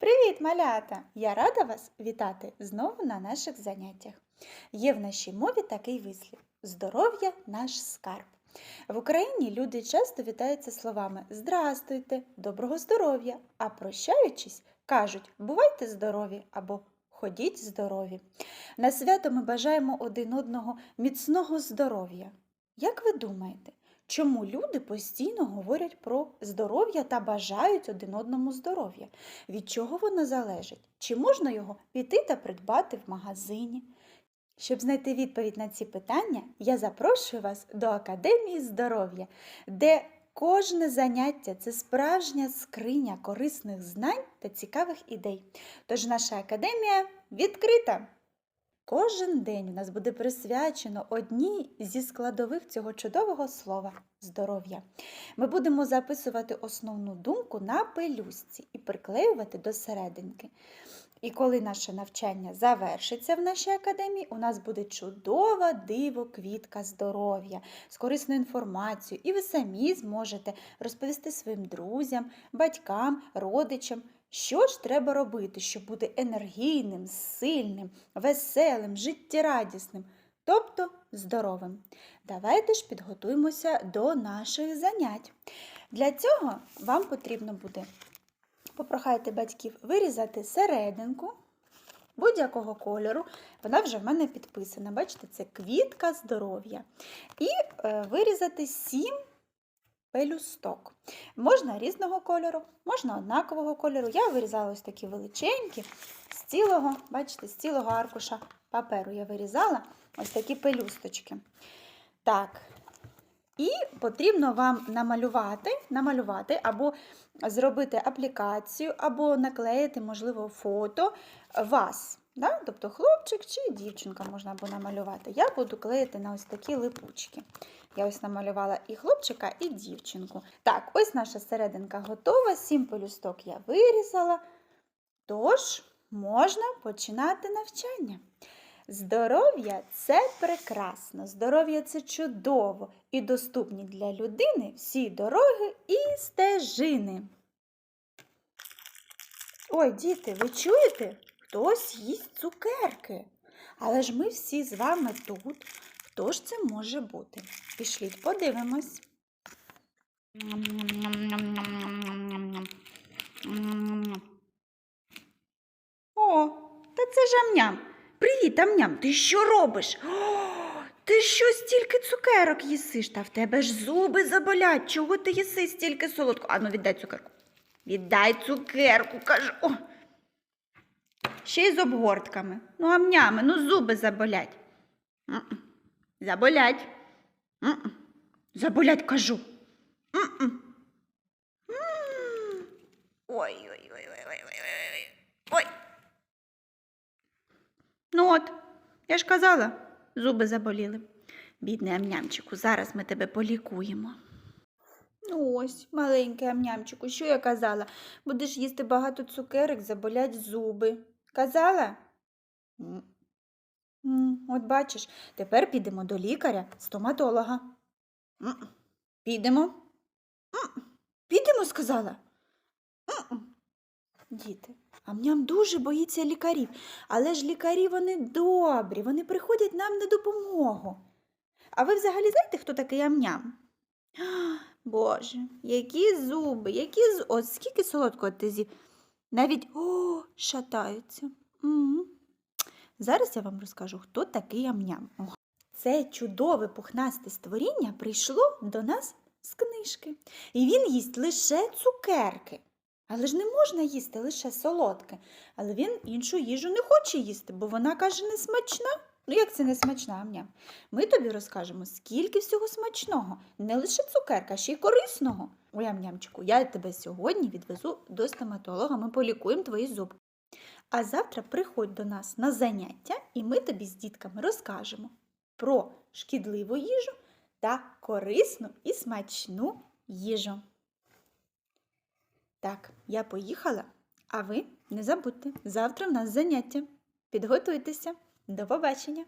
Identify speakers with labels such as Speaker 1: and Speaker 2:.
Speaker 1: Привіт, малята! Я рада вас вітати знову на наших заняттях. Є в нашій мові такий вислів здоров'я наш скарб. В Україні люди часто вітаються словами Здрастуйте, доброго здоров'я, а прощаючись, кажуть Бувайте здорові або Ходіть здорові. На свято ми бажаємо один одного міцного здоров'я. Як ви думаєте, чому люди постійно говорять про здоров'я та бажають один одному здоров'я? Від чого воно залежить? Чи можна його піти та придбати в магазині? Щоб знайти відповідь на ці питання, я запрошую вас до Академії здоров'я, де кожне заняття це справжня скриня корисних знань та цікавих ідей. Тож наша академія відкрита! Кожен день у нас буде присвячено одній зі складових цього чудового слова здоров'я. Ми будемо записувати основну думку на пелюстці і приклеювати до серединки. І коли наше навчання завершиться в нашій академії, у нас буде чудова диво квітка здоров'я з корисною інформацією, і ви самі зможете розповісти своїм друзям, батькам, родичам, що ж треба робити, щоб бути енергійним, сильним, веселим, життєрадісним, тобто здоровим. Давайте ж підготуємося до наших занять. Для цього вам потрібно буде попрохайте батьків вирізати серединку будь-якого кольору. Вона вже в мене підписана. Бачите, це квітка здоров'я. І е, вирізати сім пелюсток. Можна різного кольору, можна однакового кольору. Я вирізала ось такі величенькі, з цілого, бачите, з цілого аркуша паперу я вирізала ось такі пелюсточки. Так, і потрібно вам намалювати, намалювати або зробити аплікацію, або наклеїти, можливо, фото вас. Да? Тобто хлопчик чи дівчинка можна або намалювати. Я буду клеїти на ось такі липучки. Я ось намалювала і хлопчика, і дівчинку. Так, ось наша серединка готова, сім пелюсток я вирізала. Тож, можна починати навчання. Здоров'я це прекрасно, здоров'я це чудово і доступні для людини всі дороги і стежини. Ой, діти, ви чуєте? Хтось їсть цукерки. Але ж ми всі з вами тут. Хто ж це може бути? Пішліть, подивимось. О, та це ж амням. Привіт, амням, ти що робиш? Ти що стільки цукерок їсиш? Та в тебе ж зуби заболять. Чого ти їси стільки солодко? Ану, віддай цукерку. Віддай цукерку, кажу. О. Ще й з обгортками. Ну, амнями, ну зуби заболять. М-м. Заболять. М-м. Заболять, кажу. М. Ой-ой-ой-ой-ой-ой. Ой. Ну от, я ж казала, зуби заболіли. Бідний амнямчику, зараз ми тебе полікуємо. Ну ось, маленький амнямчику, що я казала? Будеш їсти багато цукерок, заболять зуби. Казала? От бачиш, тепер підемо до лікаря, стоматолога. Підемо? Підемо, сказала. Діти, амням дуже боїться лікарів, але ж лікарі вони добрі, вони приходять нам на допомогу. А ви взагалі знаєте, хто такий амням? Боже, які зуби, які з... От скільки солодкого ти з'їв. Навіть о, шатаються. М. Зараз я вам розкажу, хто такий амням. Це чудове пухнасте створіння прийшло до нас з книжки. І він їсть лише цукерки. Але ж не можна їсти лише солодке. Але він іншу їжу не хоче їсти, бо вона каже не смачна. Ну, як це не смачна, амням? Ми тобі розкажемо, скільки всього смачного, не лише цукерка, ще й корисного. Ой, амнямчику, я тебе сьогодні відвезу до стоматолога, ми полікуємо твої зубки. А завтра приходь до нас на заняття, і ми тобі з дітками розкажемо про шкідливу їжу та корисну і смачну їжу. Так, я поїхала, а ви не забудьте, завтра в нас заняття. Підготуйтеся. До побачення!